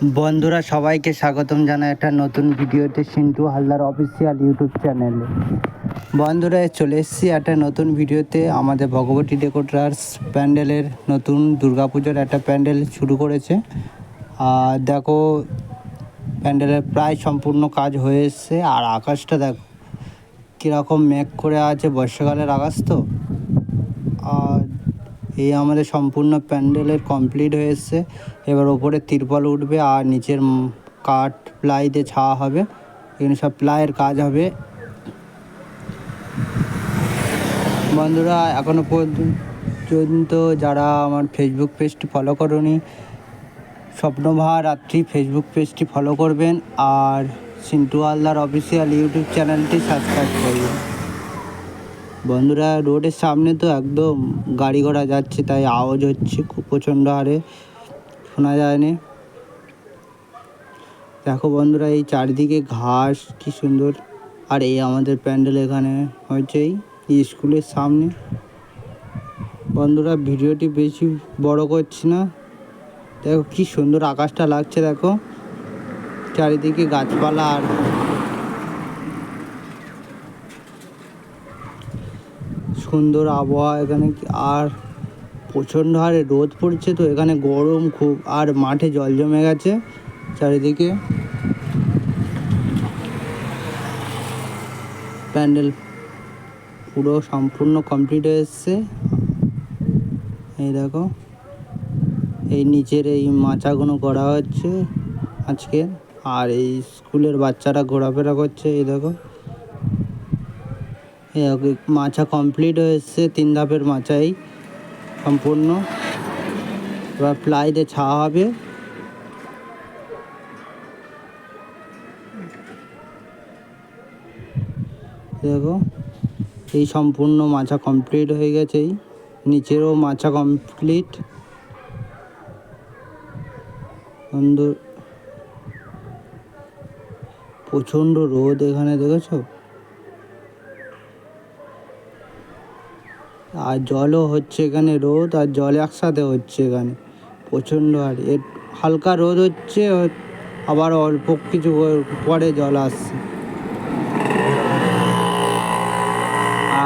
বন্ধুরা, সবাইকে স্বাগতম জানাই একটা নতুন ভিডিওতে সিন্টু হালদার অফিসিয়াল ইউটিউব চ্যানেলে। বন্ধুরা, চলে এসেছি একটা নতুন ভিডিওতে। আমাদের ভগবতী ডেকোটার্স প্যান্ডেলের নতুন দুর্গাপুজোর একটা প্যান্ডেল শুরু করেছে। আর দেখো, প্যান্ডেলের প্রায় সম্পূর্ণ কাজ হয়ে এসছে। আর আকাশটা দেখো, কীরকম মেঘ করে আছে। বর্ষাকালের আকাশ তো। আর এই আমাদের সম্পূর্ণ প্যান্ডেলের কমপ্লিট হয়ে এসছে এবার ওপরে তিরপল উঠবে আর নিচের কাঠ প্লাই দিয়ে ছাওয়া হবে। এখানে সব প্লাইয়ের কাজ হবে। বন্ধুরা এখনও পর্যন্ত যারা আমার ফেসবুক পেজটি ফলো করনি স্বপ্নভা রাত্রি ফেসবুক পেজটি ফলো করবেন আর সিন্টু হালদার অফিসিয়াল ইউটিউব চ্যানেলটি সাবস্ক্রাইব করবেন। বন্ধুরা, রোডের সামনে তো একদম গাড়ি ঘোড়া যাচ্ছে, তাই আওয়াজ হচ্ছে খুব প্রচণ্ড হারে, শোনা যায়নি। দেখো বন্ধুরা, এই চারিদিকে ঘাস, কি সুন্দর। আর এই আমাদের প্যান্ডেল এখানে হয়েছে এই স্কুলের সামনে। বন্ধুরা, ভিডিওটি বেশি বড় করছি না। দেখো কি সুন্দর আকাশটা লাগছে, দেখো। চারিদিকে গাছপালা আর সুন্দর আবহাওয়া এখানে আর প্রচণ্ড হারে রোদ পড়ছে তো, এখানে গরম খুব, আর মাঠে জল জমে গেছে চারিদিকে। প্যান্ডেল পুরো সম্পূর্ণ কমপ্লিট হয়ে এসছে। এই দেখো, এই নিচের এই মাচাগুলো করা হচ্ছে আজকে, আর এই স্কুলের বাচ্চারা ঘোরাফেরা করছে, এই দেখো। মাচা কমপ্লিট হয়ে এসছে, তিন ধাপের মাচাই সম্পূর্ণ। এবার প্লাই দিয়ে ছাওয়া হবে। দেখো, এই সম্পূর্ণ মাছা কমপ্লিট হয়ে গেছে নিচেরও মাছা কমপ্লিট প্রচণ্ড রোদ এখানে, দেখেছ? আর জলও হচ্ছে এখানে রোদ আর জল একসাথে হচ্ছে এখানে। প্রচণ্ড আর এর হালকা রোদ হচ্ছে, আবার অল্প কিছু পরে জল আসছে।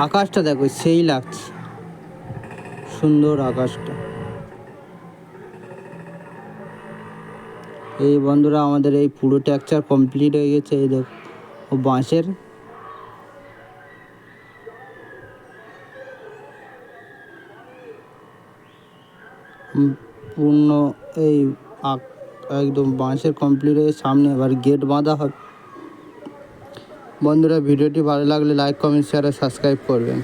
আকাশটা দেখো, সেই লাগছে। সুন্দর আকাশটা। এই বন্ধুরা, আমাদের এই পুরো টেকচার কমপ্লিট হয়ে গেছে, এই দেখো। বাঁশের পূর্ণ এই আক- একদম বাঁশের কমপ্লিট হয়ে সামনে আবার গেট বাঁধা হবে বন্ধুরা, ভিডিওটি ভালো লাগলে লাইক কমেন্ট শেয়ার আর সাবস্ক্রাইব করবেন।